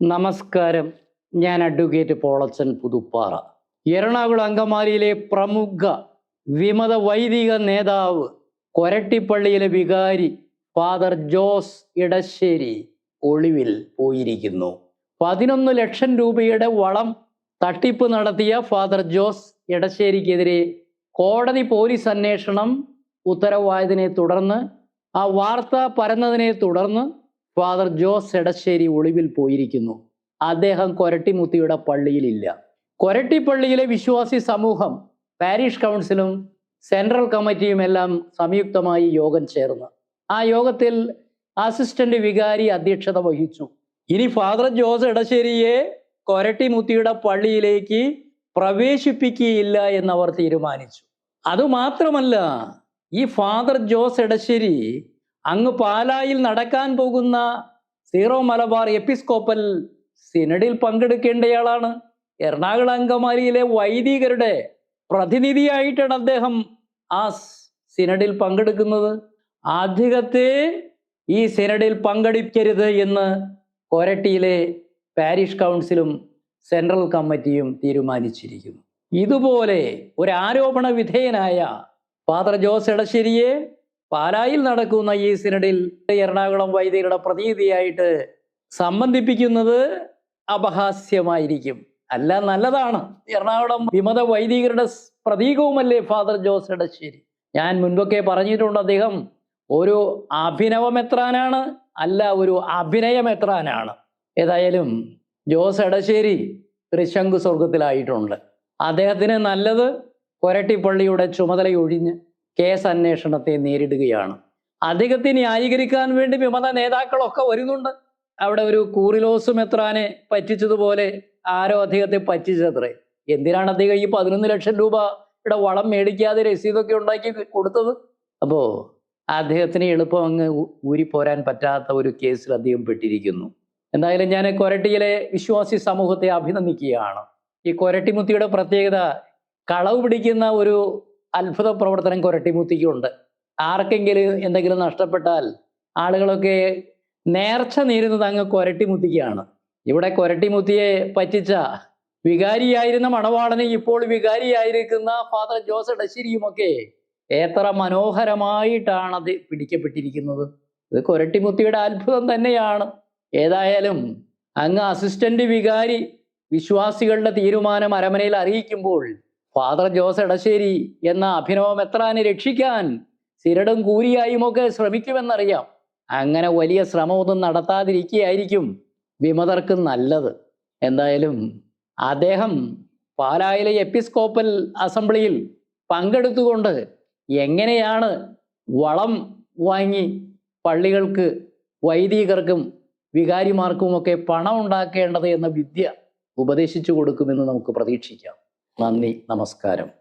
നമസ്കാരം. ഞാൻ അഡ്വക്കേറ്റ് പോളച്ചൻ പുതുപ്പാറ. എറണാകുളം അങ്കമാലിയിലെ പ്രമുഖ വിമത വൈദിക നേതാവ് കൊരട്ടിപ്പള്ളിയിലെ വികാരി ഫാദർ ജോസ് ഇടശ്ശേരി ഒളിവിൽ പോയിരിക്കുന്നു. പതിനൊന്ന് ലക്ഷം രൂപയുടെ വളം തട്ടിപ്പ് നടത്തിയ ഫാദർ ജോസ് ഇടശ്ശേരിക്കെതിരെ കോടതി പോലീസ് അന്വേഷണം ഉത്തരവായതിനെ തുടർന്ന് ആ വാർത്ത പരന്നതിനെ തുടർന്ന് ഫാദർ ജോസ് എടശ്ശേരി ഒളിവിൽ പോയിരിക്കുന്നു. അദ്ദേഹം കൊരട്ടിമുത്തിയുടെ പള്ളിയിലില്ല. കൊരട്ടിപ്പള്ളിയിലെ വിശ്വാസി സമൂഹം പാരീഷ് കൗൺസിലും സെൻട്രൽ കമ്മിറ്റിയും എല്ലാം സംയുക്തമായി യോഗം ചേർന്ന്. ആ യോഗത്തിൽ അസിസ്റ്റന്റ് വികാരി അധ്യക്ഷത വഹിച്ചു. ഇനി ഫാദർ ജോസ് എടശ്ശേരിയെ കൊരട്ടിമുത്തിയുടെ പള്ളിയിലേക്ക് പ്രവേശിപ്പിക്കുകയില്ല എന്നവർ തീരുമാനിച്ചു. അതുമാത്രമല്ല ഈ ഫാദർ ജോസ് എടശ്ശേരി അങ്ങ് പാലായിൽ നടക്കാൻ പോകുന്ന സീറോ മലബാർ എപ്പിസ്കോപ്പൽ സിനഡിൽ പങ്കെടുക്കേണ്ടയാളാണ്. എറണാകുളം അങ്കമാലിയിലെ വൈദികരുടെ പ്രതിനിധിയായിട്ടാണ് അദ്ദേഹം ആ സിനഡിൽ പങ്കെടുക്കുന്നത്. അദ്ദേഹത്തെ ഈ സിനഡിൽ പങ്കെടുക്കരുത് എന്ന് കൊരട്ടിയിലെ പാരിഷ് കൗൺസിലും സെൻട്രൽ കമ്മിറ്റിയും തീരുമാനിച്ചിരിക്കുന്നു. ഇതുപോലെ ഒരു ആരോപണ വിധേയനായ ഫാദർ ജോസ് എടശ്ശേരിയെ പാലായിൽ നടക്കുന്ന ഈ സിനഡിൽ എറണാകുളം വൈദികരുടെ പ്രതിനിധിയായിട്ട് സംബന്ധിപ്പിക്കുന്നത് അപഹാസ്യമായിരിക്കും. അല്ല നല്ലതാണ്. എറണാകുളം വിമത വൈദികരുടെ പ്രതീകവുമല്ലേ ഫാദർ ജോസ് ഇടശ്ശേരി ഞാൻ മുൻപൊക്കെ പറഞ്ഞിട്ടുണ്ട് അദ്ദേഹം ഒരു അഭിനവമെത്രാനാണ് അല്ല ഒരു അഭിനയം എത്രാനാണ് ഏതായാലും ജോസ് എടശ്ശേരി തൃശങ്കു സ്വർഗത്തിലായിട്ടുണ്ട് അദ്ദേഹത്തിന് നല്ലത് കൊരട്ടിപ്പള്ളിയുടെ ചുമതലയൊഴിഞ്ഞ് കേസ് അന്വേഷണത്തെ നേരിടുകയാണ്. അദ്ദേഹത്തെ ന്യായീകരിക്കാൻ വേണ്ടി വിമത നേതാക്കളൊക്കെ വരുന്നുണ്ട്. അവിടെ ഒരു കൂറിലോസ് മെത്രാനെ പറ്റിച്ചതുപോലെ ആരോ അദ്ദേഹത്തെ പറ്റിച്ചത്രേ. എന്തിനാണ് അദ്ദേഹം ഈ പതിനൊന്ന് ലക്ഷം രൂപയുടെ വളം മേടിക്കാതെ രസീതൊക്കെ ഉണ്ടാക്കി കൊടുത്തത്? അപ്പോൾ അദ്ദേഹത്തിന് എളുപ്പം അങ്ങ് ഊരി ഊരിപ്പോരാൻ പറ്റാത്ത ഒരു കേസിൽ അദ്ദേഹം പെട്ടിരിക്കുന്നു. എന്തായാലും ഞാൻ കൊരട്ടിയിലെ വിശ്വാസി സമൂഹത്തെ അഭിനന്ദിക്കുകയാണ്. ഈ കൊരട്ടിമുത്തിയുടെ പ്രത്യേകത കളവ് പിടിക്കുന്ന ഒരു അത്ഭുത പ്രവർത്തനം കൊരട്ടിമുത്തിക്കുണ്ട് ആർക്കെങ്കിലും എന്തെങ്കിലും നഷ്ടപ്പെട്ടാൽ ആളുകളൊക്കെ നേർച്ച നേരുന്നത് അങ്ങ് കൊരട്ടിമുത്തിക്കാണ് ഇവിടെ കൊരട്ടിമുത്തിയെ പറ്റിച്ച വികാരിയായിരുന്ന മണവാളനെ ഇപ്പോൾ വികാരിയായിരിക്കുന്ന ഫാദർ ജോസ് ഡശ്ശേരിയുമൊക്കെ എത്ര മനോഹരമായിട്ടാണ് അത് പിടിക്കപ്പെട്ടിരിക്കുന്നത്. ഇത് കൊരട്ടിമുത്തിയുടെ അത്ഭുതം തന്നെയാണ്. ഏതായാലും അങ്ങ് അസിസ്റ്റന്റ് വികാരി വിശ്വാസികളുടെ തീരുമാനം അരമനയിൽ അറിയിക്കുമ്പോൾ ഫാദർ ജോസ് എടശ്ശേരി എന്ന അഭിനവ മെത്രാനെ രക്ഷിക്കാൻ സിരടും കൂരിയായുമൊക്കെ ശ്രമിക്കുമെന്നറിയാം. അങ്ങനെ വലിയ ശ്രമമൊന്നും നടത്താതിരിക്കുകയായിരിക്കും വിമതർക്ക് നല്ലത്. എന്തായാലും അദ്ദേഹം പാലായിലെ എപ്പിസ്കോപ്പൽ അസംബ്ലിയിൽ പങ്കെടുത്തുകൊണ്ട് എങ്ങനെയാണ് വളം വാങ്ങി പള്ളികൾക്ക് വൈദികർക്കും വികാരിമാർക്കുമൊക്കെ പണം ഉണ്ടാക്കേണ്ടത് എന്ന വിദ്യ ഉപദേശിച്ചു കൊടുക്കുമെന്ന് നമുക്ക് പ്രതീക്ഷിക്കാം. നന്ദി നമസ്കാരം.